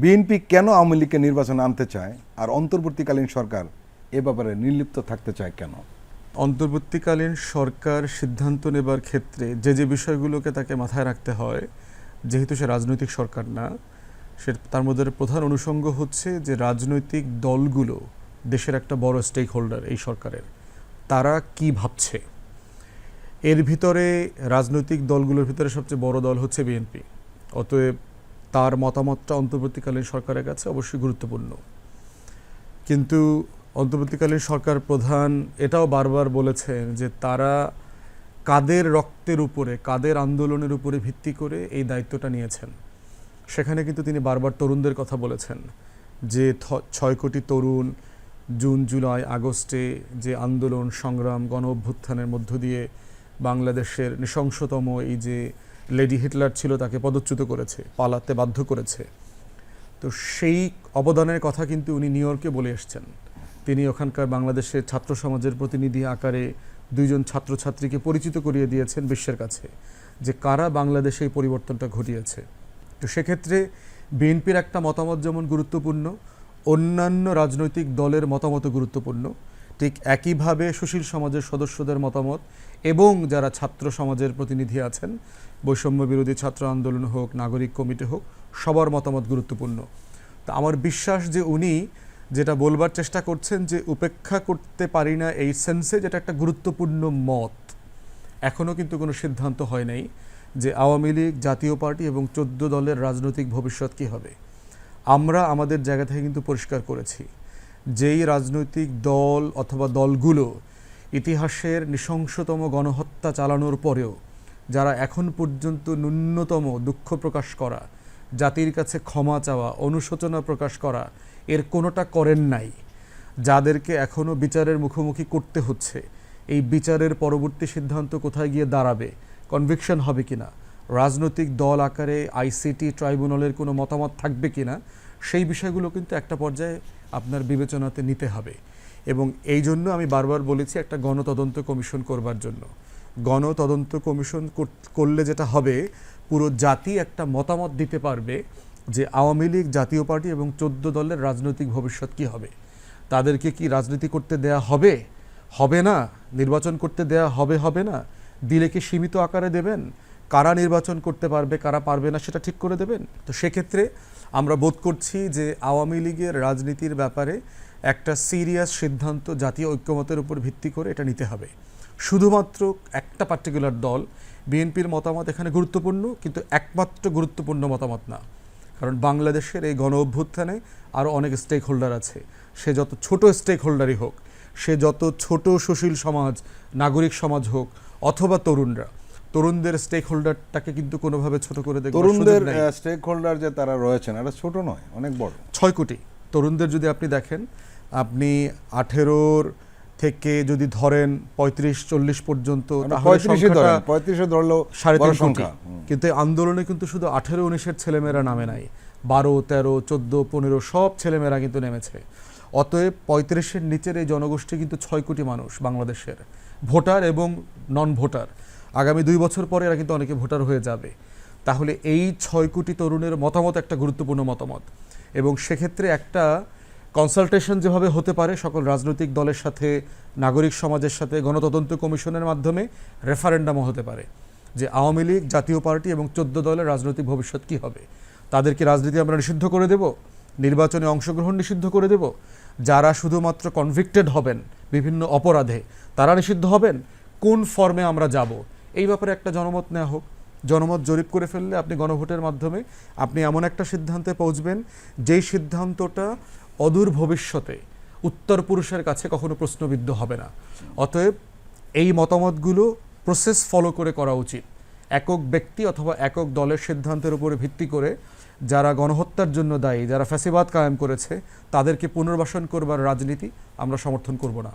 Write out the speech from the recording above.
BNP কেন আওয়ামী লীগকে নির্বাচনে আনতে চায়? আর অন্তর্বর্তীকালীন সরকার এ ব্যাপারে নির্লিপ্ত থাকতে চায় কেন? অন্তর্বর্তীকালীন সরকার সিদ্ধান্ত নেবার ক্ষেত্রে যে যে বিষয়গুলোকে তাকে মাথায় রাখতে হয়, যেহেতু সে রাজনৈতিক সরকার না, সে তার মধ্যে প্রধান অনুষঙ্গ হচ্ছে যে রাজনৈতিক দলগুলো, দেশের একটা বড় স্টেক হোল্ডার এই সরকারের, তারা কি ভাবছে? এর ভিতরে রাজনৈতিক দলগুলোর ভিতরে সবচেয়ে বড় দল হচ্ছে বিএনপি। অতএব তার মতামতটা অন্তর্বর্তীকালীন সরকারের কাছে অবশ্যই গুরুত্বপূর্ণ। কিন্তু অন্তর্বর্তীকালীন সরকার প্রধান এটাও বারবার বলেছেন যে তারা কাদের রক্তের উপরে, কাদের আন্দোলনের উপরে ভিত্তি করে এই দায়িত্বটা নিয়েছেন। সেখানে কিন্তু তিনি বারবার তরুণদের কথা বলেছেন যে ছয় কোটি তরুণ জুন, জুলাই, আগস্টে যে আন্দোলন, সংগ্রাম গণ অভ্যুত্থানের মধ্য দিয়ে বাংলাদেশের নৃশংসতম এই যে লেডি হিটলার ছিল, তাকে পদচ্যুত করেছে, পালাতে বাধ্য করেছে। তো সেই অবদানের কথা কিন্তু উনি নিউ ইয়র্কে বলে এসছেন। তিনি ওখানকার বাংলাদেশের ছাত্র সমাজের প্রতিনিধি আকারে দুইজন ছাত্রছাত্রীকে পরিচিত করিয়ে দিয়েছেন বিশ্বের কাছে, যে কারা বাংলাদেশে এই পরিবর্তনটা ঘটিয়েছে। তো সেক্ষেত্রে বিএনপির একটা মতামত যেমন গুরুত্বপূর্ণ, অন্যান্য রাজনৈতিক দলের মতামত গুরুত্বপূর্ণ। ঠিক একইভাবে সুশীল সমাজের সদস্যদের মতামত এবং যারা ছাত্র সমাজের প্রতিনিধি আছেন, বৈষম্য বিরোধী ছাত্র আন্দোলন হোক, নাগরিক কমিটি হোক, সবার মতামত গুরুত্বপূর্ণ। তা আমার বিশ্বাস যে উনি যেটা বলবার চেষ্টা করছেন যে উপেক্ষা করতে পারি না এই সেন্সে যেটা একটা গুরুত্বপূর্ণ মত। এখনও কিন্তু কোনো সিদ্ধান্ত হয় নাই যে আওয়ামী লীগ, জাতীয় পার্টি এবং চোদ্দ দলের রাজনৈতিক ভবিষ্যৎ কী হবে। আমরা আমাদের জায়গা থেকে কিন্তু পরিষ্কার করেছি। যেই রাজনৈতিক দল অথবা দলগুলো ইতিহাসের নৃশংসতম গণহত্যা চালানোর পরেও যারা এখন পর্যন্ত ন্যূনতম দুঃখ প্রকাশ করা, জাতির কাছে ক্ষমা চাওয়া, অনুশোচনা প্রকাশ করা, এর কোনোটা করেন নাই। যাদেরকে এখনও বিচারের মুখোমুখি করতে হচ্ছে, এই বিচারের পরবর্তী সিদ্ধান্ত কোথায় গিয়ে দাঁড়াবে কনভিকশন হবে কিনা, রাজনৈতিক দল আকারে আইসিটি ট্রাইব্যুনালের কোনো মতামত থাকবে কিনা সেই বিষয়গুলো কিন্তু একটা পর্যায়ে আপনার বিবেচনাতে নিতে হবে। এবং এই জন্য আমি বারবার বলেছি একটা গণতদন্ত কমিশন করবার জন্য। গণতদন্ত কমিশন করলে যেটা হবে, পুরো জাতি একটা মতামত দিতে পারবে যে আওয়ামী লীগ, জাতীয় পার্টি এবং চোদ্দ দলের রাজনৈতিক ভবিষ্যৎ কি হবে। তাদেরকে কি রাজনীতি করতে দেয়া হবে? হবে না? নির্বাচন করতে দেয়া হবে হবে না? দিলে কি সীমিত আকারে দেবেন? কারা নির্বাচন করতে পারবে, কারা পারবে না সেটা ঠিক করে দেবেন? তো সেক্ষেত্রে আমরা বোধ করছি যে আওয়ামী লীগের রাজনীতির ব্যাপারে একটা সিরিয়াস সিদ্ধান্ত জাতীয় ঐক্যমতের উপর ভিত্তি করে এটা নিতে হবে। শুধুমাত্র একটা পার্টিকুলার দল, বিএনপির মতামত এখানে গুরুত্বপূর্ণ, কিন্তু একমাত্র গুরুত্বপূর্ণ মতামত না। কারণ বাংলাদেশের এই গণ অভ্যুত্থানে আরও অনেক স্টেক হোল্ডার আছে। সে যত ছোট স্টেক হোল্ডারই হোক, সে যত ছোট সুশীল সমাজ, নাগরিক সমাজ হোক, অথবা তরুণরা তরুণদের স্টেক হোল্ডারটাকে কিন্তু কোনোভাবে ছোট করে দেখবার তরুণদের স্টেক হোল্ডার যে তারা রয়েছেন এটা ছোট নয় অনেক বড়। ছয় কোটি তরুণদের যদি আপনি দেখেন আপনি আঠেরোর থেকে যদি ধরেন পঁয়ত্রিশ চল্লিশ পর্যন্ত পঁয়ত্রিশে সাড়ে তিন সংখ্যা। কিন্তু আন্দোলনে কিন্তু শুধু আঠেরো উনিশের ছেলেমেয়েরা নামে নাই বারো তেরো চোদ্দ পনেরো সব ছেলেমেয়েরা কিন্তু নেমেছে। অতএব পঁয়ত্রিশের নিচের এই জনগোষ্ঠী কিন্তু ছয় কোটি মানুষ বাংলাদেশের ভোটার এবং নন ভোটার আগামী দুই বছর পরে এরা কিন্তু অনেকে ভোটার হয়ে যাবে। তাহলে এই ছয় কোটি তরুণের মতামত একটা গুরুত্বপূর্ণ মতামত। এবং সেক্ষেত্রে একটা কনসালটেশন যেভাবে হতে পারে, সকল রাজনৈতিক দলের সাথে, নাগরিক সমাজের সাথে, গণতদন্ত কমিশনের মাধ্যমে রেফারেন্ডামও হতে পারে। যে আওয়ামী লীগ, জাতীয় পার্টি এবং চোদ্দ দলের রাজনৈতিক ভবিষ্যৎ কী হবে? তাদেরকে রাজনীতি আমরা নিষিদ্ধ করে দেব, নির্বাচনে অংশগ্রহণ নিষিদ্ধ করে দেব। যারা শুধুমাত্র কনভিক্টেড হবেন, বিভিন্ন অপরাধে, তারা নিষিদ্ধ হবেন, কোন ফর্মে আমরা যাব? এই ব্যাপারে একটা জনমত নেওয়া হোক। জনমত জরিপ করে ফেললে আপনি গণভোটের মাধ্যমে আপনি এমন একটা সিদ্ধান্তে পৌঁছবেন, যেই সিদ্ধান্তটা অদূর ভবিষ্যতে উত্তর পুরুষের কাছে কখনো প্রশ্নবিদ্ধ হবে না। অতএব এই মতামতগুলো প্রসেস ফলো করে করা উচিত। একক ব্যক্তি অথবা একক দলের সিদ্ধান্তের উপরে ভিত্তি করে যারা গণহত্যার জন্য দায়ী, যারা ফ্যাসিবাদ কায়েম করেছে, তাদেরকে পুনর্বাসন করবার রাজনীতি আমরা সমর্থন করব না।